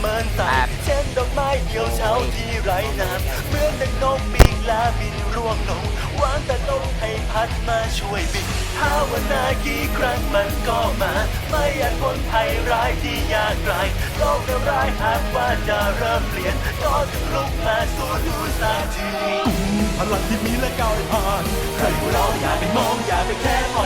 เมินใสเช่นดอกไม้เหี่ยวเฉาที่ไร้น้ำเหมือนดังนกปีกลาบินร่วงลงวางแต่ลมให้พัดมาช่วยบินภาวนากี่ครั้งมันก็มา ไม่อาจพ้นภัยร้ายที่ยากไกลโลกจะร้ายหากว่าจะเริ่มเปลี่ยนก็ถึงลุกมาสู้ดูสักทีพลังที่มีและก้าวผ่านใครเราอย่าไปมองอย่าไปแค่ปล่อย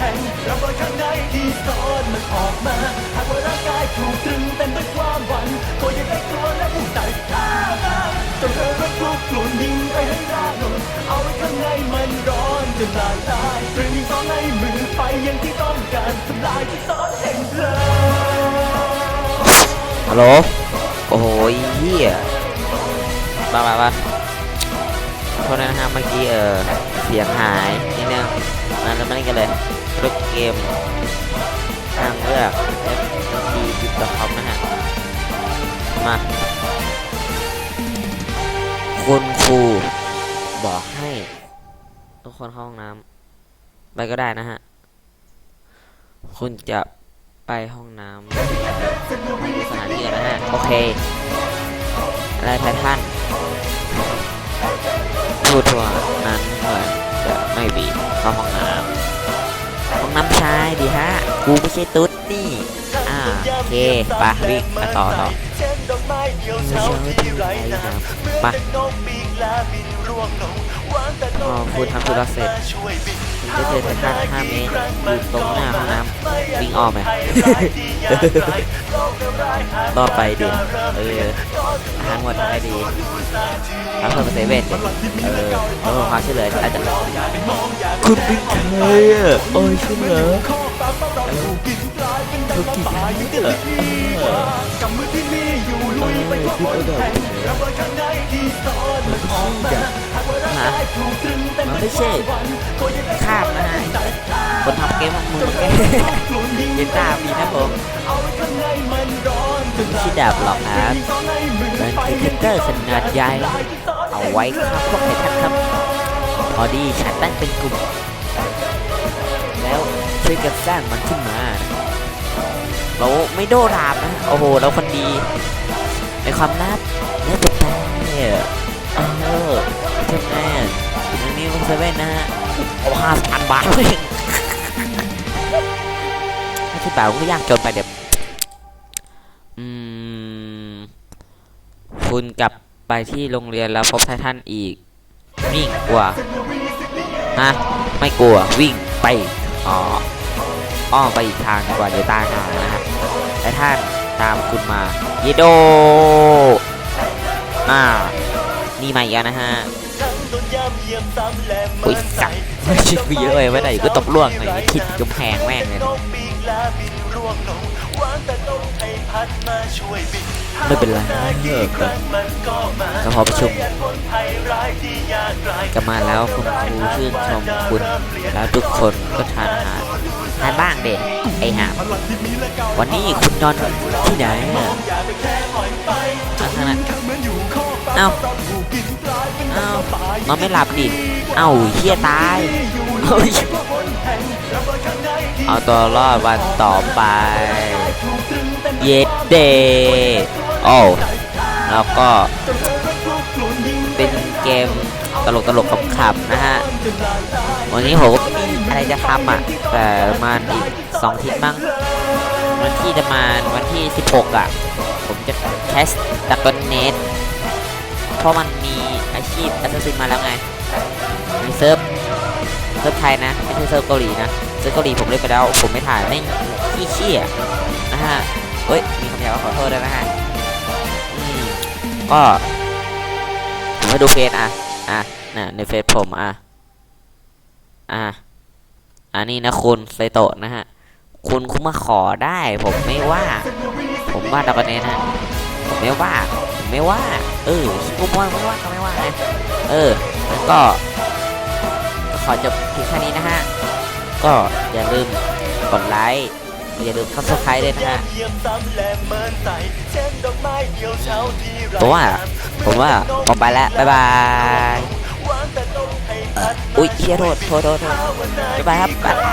แห่งระเบิดข้างในที่ซ่อนมันออกมาหากว่าร่างกายถูกตรึงเต็มด้วยความหวั่นก็ยังได้กลัวและผู้ใจข้ามาจนเธอระทุกกลุ่นยิงไปให้ราบหล่นเอาไว้ข้างในมันร้อนจนละลายตรึงยิงสองในมือไปยังที่ต้องการทำลายที่ซ่อนแห่งเพลิงฮัลโหลโอ้โหเฮียมามามาโทษนะฮะเมื่อกี้เออเสียงหายนิดนึงมาแล้วมาเล่นกันเลย รูปเกมทางเลือก f c c o m นะฮะ มา คุณครูบอกให้ ทุกคนเข้าห้องน้ำไปก็ได้นะฮะ คุณจะไปห้องน้ำสถานที่นะฮะ โอเค อะไรไททันดูทัวร์นั้นเหมือนจะไม่บีเข้าห้องน้ำ องน้ำชายดิฮะ กูไม่ใช่ตุ๊ดนี่ อ่าโอเคปะวิ่งมาต่อต่อเช่นดอกไม้เหี่ยวเฉาที่ไร้น้ำเหมือนไปดังนกปีกลาบินร่วงลงวางแต่ลอ๋อมพูดทำธุระเสร็จ ให้ช่วยบินถึงจะเจอไททัน5เมตรอยู่ตรงหน้าห้องน้ำวิ่งอ้อมไหมรอดไปดิเอออาหารหมดได้ดีรับเพิ่มเซเว่นเออแล้วผมพาช่วยเหลือาจจะคุณเป็นใครอะโอ้ยช่เหลือธุรกิจเนี่ยเออกำมือที่มีอยู่ลุยไปทั่วบนแผ่นระเบิดข้าง ในที่ซ่อนมันออกมาหากว่าร่างกายถูกตรึงเต็มมันด้วไม่ยคใช่วามหวั่นก็ยังได้คาดนะฮะคนทำเกมของมึงแกเย็นตาปีนะผมเอาไว้ข้างในมันร้อนจนไม่ใช่ดาบหรอกครับมันคือคัตเตอร์ขนาดใหญ่เอาไว้ครับพวกไททันครับพอดีฉันตั้งเป็นกลุ่ม แล้วช่วยกันสร้างมันขึ้นมาเราไม่โดดาบนะ โอ้โห เราคนดี ในความลับเนี่ยเป็นแม่เออใช่ไหมทีนี้มันเซเว่นนะฮะเอาห้าพันบาทเองห้าสิบบาก็ยากจนไปเดี๋ยวอืมคุณกลับไปที่โรงเรียนแล้วพบไททันอีก วิ่งกลัวฮะไม่กลัววิ่งไปอ๋ออ้อมไปอีกทางดีกว่าเดี๋ยวตายหานะฮะไททัน ตามคุณมาเยโดอ่านี่มาอีกแล้วนะฮะอุ๊ยสัตว์ไม่คิดไปเยอะเลยไว่ไหนก็ตกล่วงเลยคิดกำแพงแม่งเลยไม่เป็นไรเออก็พอประชุมก็มาแล้วคุณครูชื่นชมคุณแล้วทุกคนก็ทานอาหาร ทานบ้างเด็ไอห่าวันนี้คุณนอนที่ไหนอะเอาทางนั้นเอ้าเอ้านอนไม่หลับดิ เอ้าเฮียตาย เอาตัวรอดวันต่อไป เย็ดเดโอ้แล้วก็เป็นเกมตลกตลกๆขำๆนะฮะ วันนี้ผมมีอะไรจะทำอะ แต่มาณอีกสองทิตย์มั้งวันที่จะมาวันที่ 16 อะ ผมจะแคสดักกอนเนตเพราะมันมีอาชีพแอสซัสซินมาแล้วไงมีเซิร์ฟเซิร์ฟไทยนะ ไม่ใช่เซิร์ฟเกาหลีนะ เซิร์ฟเกาหลีผมเล่นไปแล้ว ผมไม่ถ่ายไม่ขี้เชี่ยนะฮะเฮ้ย มีคำหยาบขอโทษด้วยนะฮะก็ผมให้ดูเฟซอะ อะน่ะในเฟซผมอะ อะอันนี้นะคุณไซโตะนะฮะ คุณคุณมาขอได้ ผมไม่ว่า ผมว่าดอกเนนะผมไม่ว่าผมไม่ว่า เออผมว่าไม่ว่าก็ไม่ว่าไงเออแล้วก็ ขอจบเพียงแค่นี้นะฮะ ก็อย่าลืมกดไลค์อย่าลืมซับสไครต์ด้วยนะฮะผมว่า ผมว่าผมไปแล้ว บ๊ายบาย อุอุ้ยเชียโทษโทษโทษโทษบ๊ายบายครับ